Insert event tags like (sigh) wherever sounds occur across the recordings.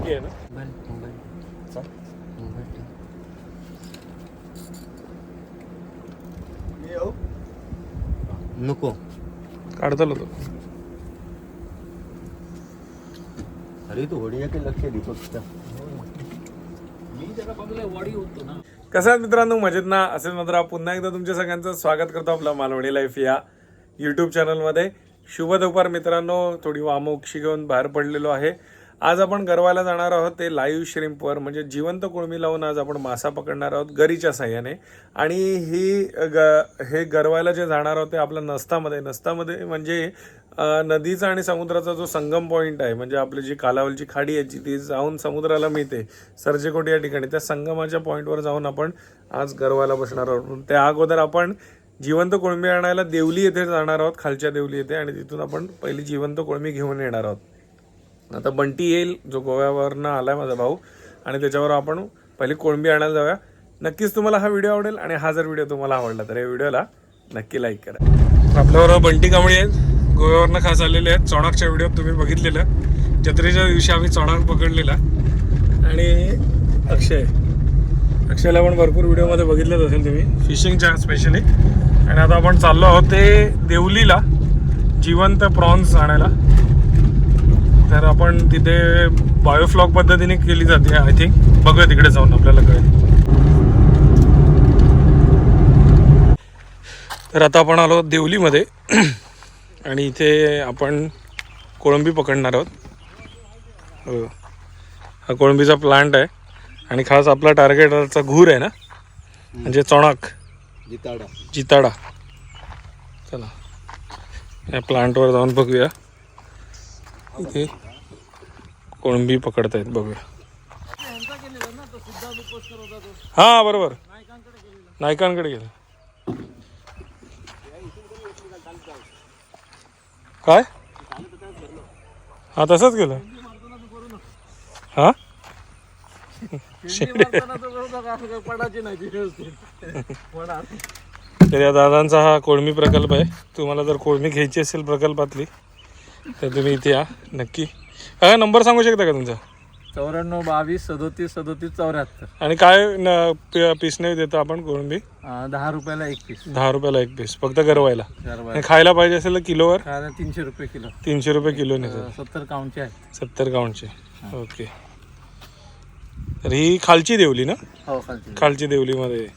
सारखी आहे ना? चल. नको. काढता होतो अरे तू होडीकडे लक्ष दे फक्त? कसं आहे मित्रांनो? मजेत ना? असेल मात्र पुन्हा एकदा तुमच्या सगळ्यांचं स्वागत करतो आपलं मालवणी लाईफ या यूट्यूब चॅनलमध्ये शुभ दुपार मित्रांनो. थोडी वामोक्षी घेऊन बाहेर पडलेलो आहे. आज आपण गरवायला जाणार आहोत ते लाईव्ह श्रिम्पवर म्हणजे जिवंत कोळमी लावून आज आपण मासा पकडणार आहोत गरीच्या साह्याने. आणि ही ग हे गरवायला जे जाणार आहोत ते आपलं नस्तामध्ये. नस्तामध्ये म्हणजे नदीचा आणि समुद्राचा जो संगम पॉईंट आहे म्हणजे आपली जी कालावलची खाडी आहे जी ती जाऊन समुद्राला मिळते सर्जेकोट या ठिकाणी त्या संगमाच्या पॉईंटवर जाऊन आपण आज गरवायला बसणार आहोत. त्या अगोदर आपण जिवंत कोळंबी आणायला देवली येथे जाणार आहोत खालच्या देवली येथे आणि तिथून आपण पहिली जिवंत कोळंबी घेऊन येणार आहोत. आता बंटी येईल जो गोव्यावरनं आलाय माझा भाऊ आणि त्याच्यावर आपण पहिली कोळंबी आणायला जाऊया. नक्कीच तुम्हाला हा व्हिडिओ आवडेल आणि हा जर व्हिडिओ तुम्हाला आवडला तर या व्हिडिओला नक्की लाईक करा. आपल्याबरोबर बंटी कांबळी आहेत. गोव्यावरनं खास आलेले आहेत. चोणाकच्या व्हिडिओत तुम्ही बघितलेलं. जत्रेच्या दिवशी आम्ही चोणाक पकडलेला. आणि अक्षय. अक्षयला पण भरपूर व्हिडिओमध्ये बघितलंच असेल तुम्ही. फिशिंगच्या स्पेशली आणि आता आपण चाललो आहोत ते देवलीला जिवंत प्रॉन्स आणायला. तर आपण तिथे बायोफ्लॉग पद्धतीने केली जाते आय थिंक बघूया तिकडे जाऊन आपल्याला कळेल. तर आता आपण आलो देवलीमध्ये. आणि इथे आपण कोळंबी पकडणार आहोत. हो. हा कोळंबीचा प्लांट आहे. आणि खास आपला टार्गेटचा घूर आहे ना? म्हणजे चोणाक जिताडा. जिताडा. चला. या प्लांटवर जाऊन बघूया. इथे कोळंबी पकडतायत बघूया. हा बरोबर. नायकांकडे गेलं. काय? हा तसंच गेलं. हा? तर या दादांचा हा कोळमी प्रकल्प आहे. तुम्हाला जर कोळमी घ्यायची असेल प्रकल्पातली तर तुम्ही इथे या नक्की. हा नंबर सांगू शकता का तुमचा? चौऱ्याण्णव बावीस सदोतीस सदोतीस चौऱ्याहत्तर. आणि काय न- पि- पीसने देतो आपण कोळंबी? दहा रुपयाला एक पीस. दहा रुपयाला एक पीस फक्त गरवायला. आणि खायला पाहिजे असेल तर किलोवर? खायला तीनशे रुपये किलो. तीनशे रुपये किलो अं, सत्तर काउंटचे आहे सत्तर काउंटचे. ओके. तर ही खालची देवली ना? हो खालचे खालची देवलीमध्ये.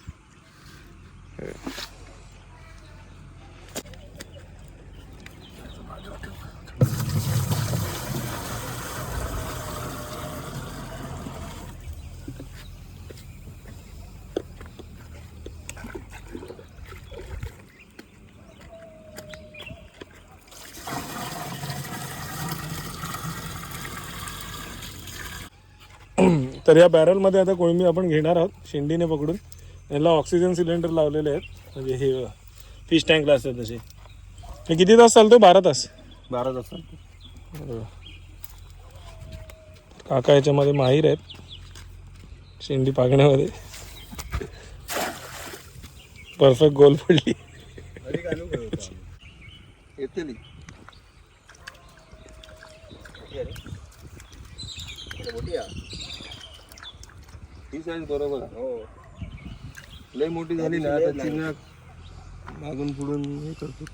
तर या बॅरलमध्ये आता कोळंबी आपण घेणार आहोत शेंडीने पकडून. याला ऑक्सिजन सिलेंडर लावलेले आहेत. म्हणजे हे फिश टँकला असतात तसे. हे किती तास चालतो बारा तास. बारा तास बरोबर. काका याच्यामध्ये माहीर आहेत. शेंडी पागण्यामध्ये. परफेक्ट गोल पडली. येते ही साईज बरोबर हो. लय मोठी झाली ना आता चिन्ह मागून पुढून हे करतो.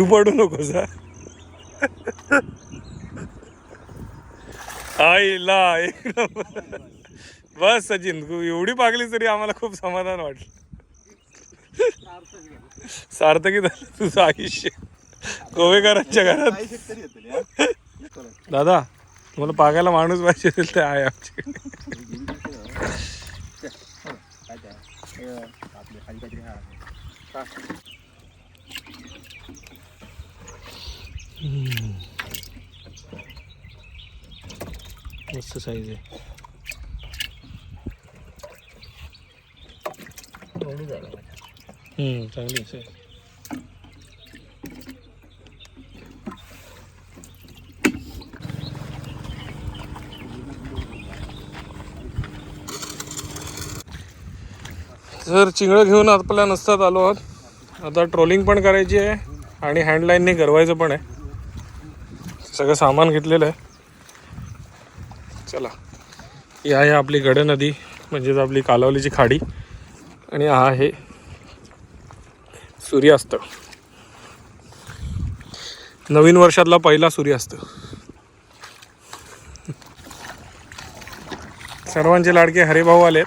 तू पडू नकोस आईला एक नंबर. बस सचिन एवढी पागली तरी आम्हाला खूप समाधान वाटलं. सार्थकी झालं तुझं आयुष्य. गोवेकरांच्या घरात. दादा तुम्हाला पागायला माणूस पाहिजे असेल तर आहे आमच्याकडे मस्त साईज आहे. चांगली साईज सर चिंगळं घेऊन आपल्या नसतात आलो आहोत आता ट्रोलिंग पण करायची आहे आणि हँडलाईनने गरवायचं पण आहे. सगळं सामान घेतलेलं आहे. चला. ही आहे आपली गड नदी म्हणजेच आपली कालावलीची खाडी. आणि हा आहे सूर्यास्त. नवीन वर्षातला पहिला सूर्यास्त. सर्वांचे लाडके हरिभाऊ आलेत.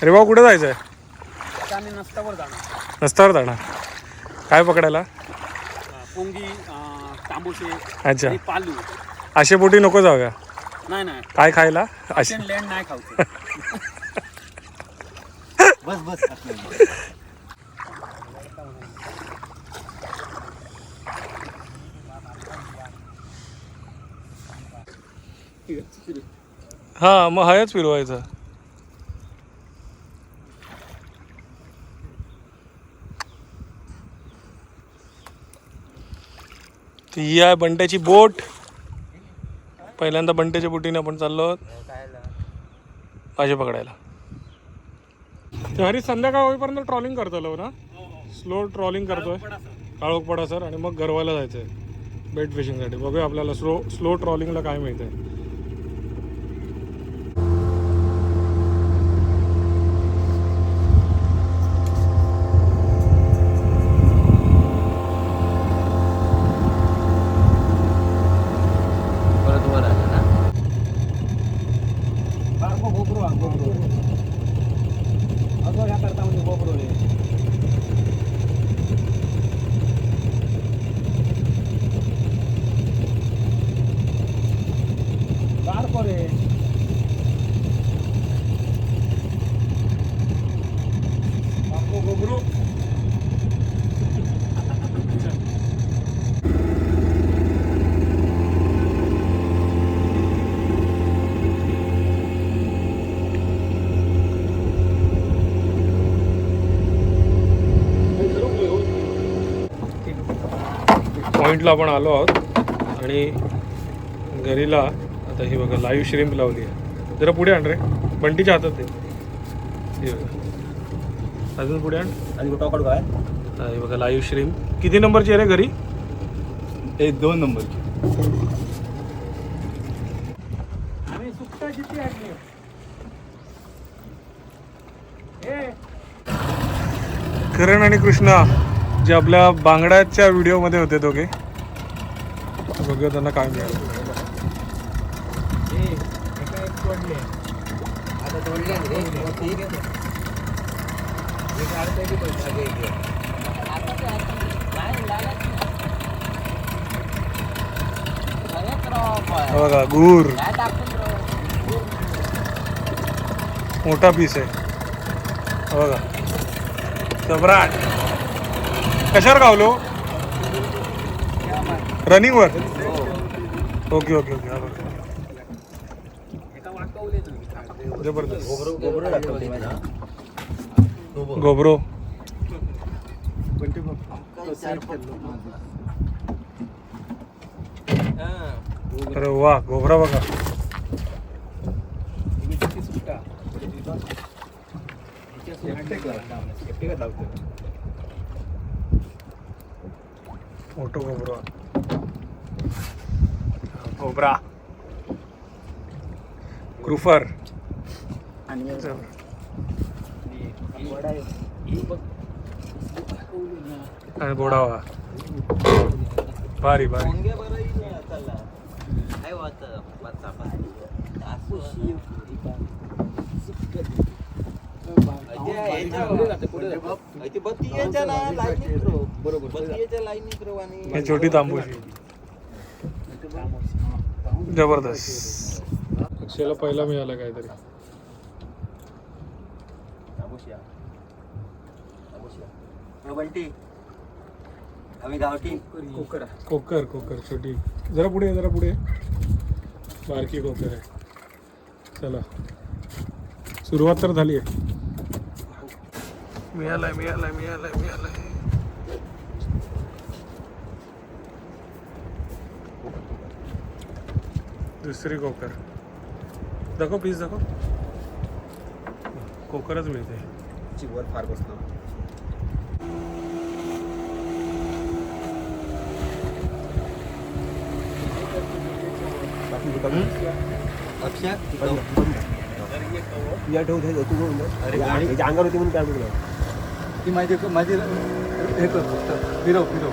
हरिभाऊ कुठे जायचं आहे नसतावर जाणार. काय पकडायला? पोंगी तांबोशे अच्छा. आणि पालू. अशे पोटी नको जाऊ का? नाही नाही. काय खायला? लँड नाही खावतो (laughs) बस बस. हा मग हयच फिरवायचा. ती ही आहे बंट्याची बोट. पहिल्यांदा बंट्याच्या बोटीने आपण चाललो आहोत. मासे पकडायला. ते हरी संध्याकाळ होईपर्यंत ट्रॉलिंग करतो ना स्लो ट्रॉलिंग करतोय. काळोखपडा सर आणि मग गरवायला जायचं आहे बेट फिशिंगसाठी बघूया आपल्याला स्लो स्लो ट्रॉलिंगला काय मिळतं आहे पॉईंटला आपण आलो आहोत आणि घरीला आता ही बघा लाईव्ह श्रीम लावली आहे. जरा पुढे आण रे. बंटीच्या हातात दे. बघा. अजून पुढे आण. हा, ही बघा लाईव्ह श्रीम्प किती नंबरची आहे रे घरी? हे दोन नंबरची. करण आणि कृष्णा जे आपल्या बांगड्याच्या व्हिडिओमध्ये होते दोघे. बघूया त्यांना काय मिळालं. हा बघा गुर. मोठा पीस आहे. बघा. सम्राट. कशावर गावलो? रनिंगवर. Okay okay okay. हा बघा. जबरदस्त. गोबरो. अरे वा गोबरा बघा. मोठो गोबरा. गोबरा. क्रुफर आणि आणि बोडावा. भारी भारी. हे छोटी तांबूशी. जबरदस्त. अक्षयला पहिला मिळाला काहीतरी. बंटी आम्ही गावठी. कोकर कोकर छोटी. जरा पुढे ये, जरा पुढे. बारकी कोकर आहे. चला. सुरुवात तर झाली आहे. मिळालाय मिळालाय मिळालाय मिळालाय. दुसरी कोकर. दाखव पीस दाखव. कोकरच मिळते वर फार या तू आणि? याच्या अंगावर होती म्हणून काय बोलला ती माझी माझी हे करतो फिरव फिरव.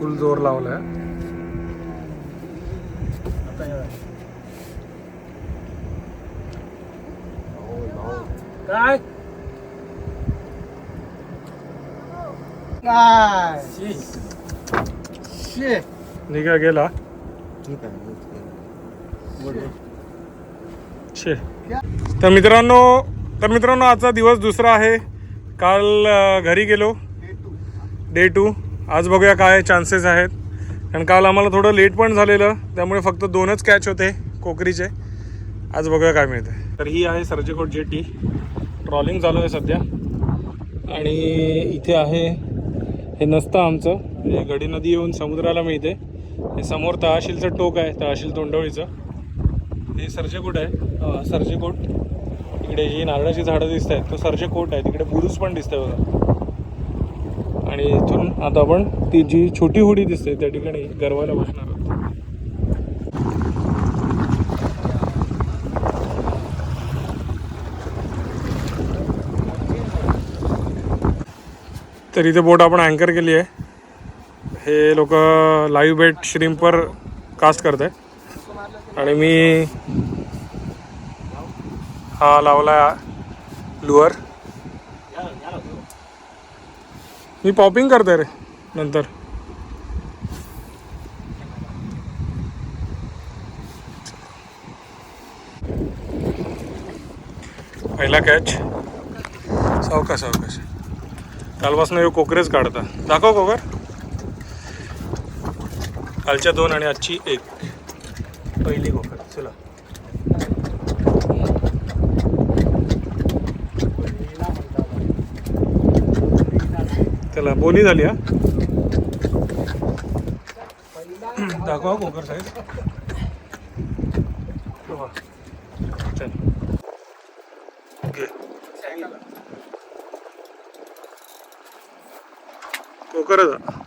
फुल जोर लावलाय. काय? निघा गेला. शे तर मित्रांनो तर मित्रांनो आजचा दिवस दुसरा आहे. काल घरी गेलो. डे टू आज बघूया काय चान्सेस आहेत. कारण काल आम्हाला थोडं लेट पण झालेलं. त्यामुळे फक्त दोनच कॅच होते कोकरीचे. आज बघूया काय मिळते तर ही आहे सर्जेकोट जेटी. ट्रॉलिंग चालू आहे सध्या. आणि इथे आहे हे नसतं आमचं. हे गडी नदी येऊन समुद्राला मिळते. हे समोर तहसीलचं टोक आहे तहसील तोंडवळीचं. हे सर्जेकोट आहे. सर्जेकोट. इकडे ही नारळाची झाडं दिसत आहेत तो सर्जेकोट आहे. तिकडे बुरुज पण दिसतंय बघा. आणि इथून आता आपण ती जी छोटी होडी दिसते त्या ठिकाणी गरवायला बसणार आहोत तर इथे बोट आपण अँकर केली आहे. हे लोक लाईव्ह बेट श्रीमपर कास्ट करत आहे आणि मी हा लावला लुअर मी पॉपिंग करतोय रे नंतर. पहिला कॅच सावकाश सावकाश. कालपासून हे कोकरेच काढता. दाखव कोकर. कालच्या दोन आणि आजची एक. पहिली कोकर. चला. चला बोली झाली हा. दाखवा कोकर साहेब चल. ओके कोकरच हा.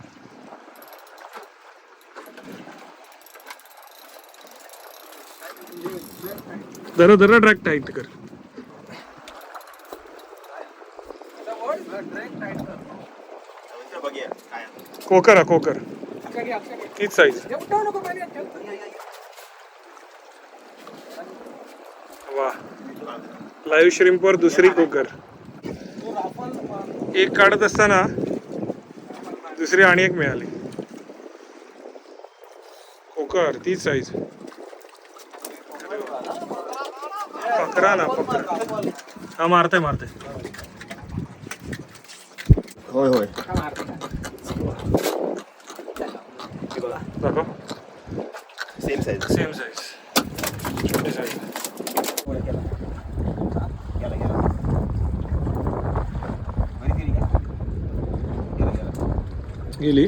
जरा जरा ट्रॅक टाईट कर. कोकर हा कोकर. तीच साईज वा लाईव्ह श्रिम्पवर दुसरी कोकर. एक काढत असताना दुसरी आणि एक मिळाली. कोकर तीच साईज पकरा ना पकरा. हा मारते मारते होय होय. दाखव सेम साईज सेम साईज छोटी साईज गेली.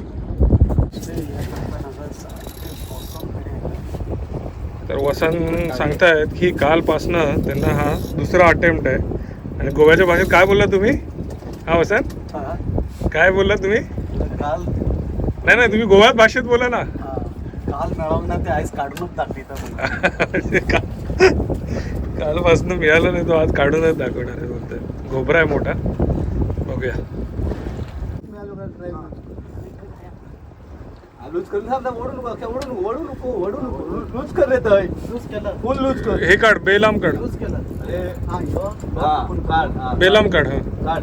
तर वसंत सांगतायत की कालपासनं त्यांना हा दुसरा अटेम्प्ट आहे. आणि गोव्याच्या भाषेत काय बोलला तुम्ही? हा वसंत? काय बोलला तुम्ही? काल नाही नाही तुम्ही गोव्यात भाषेत बोला ना. काल मिळवून ते आईस काढूनच टाकली तर का- (laughs) कालपासनं मिळालं नाही तो आज काढूनच दाखवणार आहे बोलतोय. घोबरा आहे मोठा. बघूया. लूज करून थांब ओढू नको अख्ख्या ओढू नको ओढू नको ओढू नको. लूज कर रे तय लूज केला. फुल लूज कर. हे काढ बेलाम काढ. लूज केला. अरे हा ह्यो. हा काढ हा. बेलाम काढ हा. काढ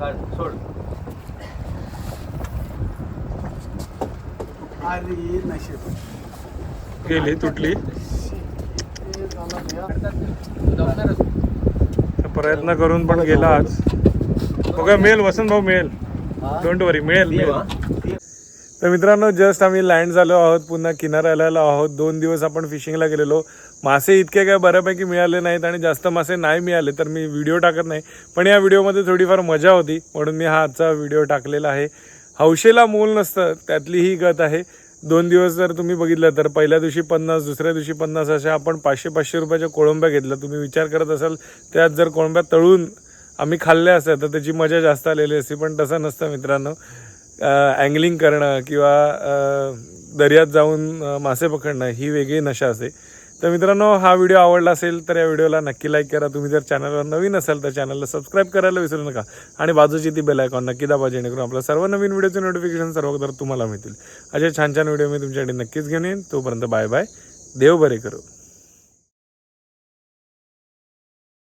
काढ सोड. अरे नशीब. गेली तुटली. प्रयत्न करून पण गेला आज. बघा मिळेल वसंत भाऊ मिळेल डोंट वरी मिळेल मिळेल तर मित्रांनो जस्ट आम्ही लँड झालो आहोत पुन्हा किनाऱ्याला आलो आहोत. दोन दिवस आपण फिशिंगला गेलेलो. मासे इतके काय बऱ्यापैकी मिळाले नाहीत आणि जास्त मासे नाही मिळाले तर मी व्हिडिओ टाकत नाही. पण या व्हिडिओमध्ये थोडीफार मजा होती म्हणून मी हा आजचा व्हिडिओ टाकलेला आहे. हौशेला मोल नसतं त्यातली ही गत आहे. दोन दिवस जर तुम्ही बघितलं तर पहिल्या दिवशी पन्नास दुसऱ्या दिवशी पन्नास अशा आपण पाचशे पाचशे रुपयाच्या कोळंब्या घेतल्या. तुम्ही विचार करत असाल त्यात जर कोळंब्या तळून आम्ही खाल्ल्या असत्या तर त्याची मजा जास्त आलेली असती. पण तसं नसतं मित्रांनो. अँगलिंग करणं किंवा दर्यात जाऊन मासे पकडणं ही वेगळी नशा असते. तर मित्रांनो हा व्हिडिओ आवडला असेल तर या व्हिडिओला नक्की लाईक करा. तुम्ही जर चॅनलवर नवीन असाल तर चॅनलला सबस्क्राईब करायला विसरू नका. आणि बाजूची ती बेल आयकॉन नक्की दाबा जेणेकरून आपल्या सर्व नवीन व्हिडिओचे नोटिफिकेशन सर्व तुम्हाला मिळतील. असे छान छान व्हिडिओ मी तुमच्याकडे नक्कीच घेऊन येईन. तोपर्यंत बाय बाय देव बरे करू.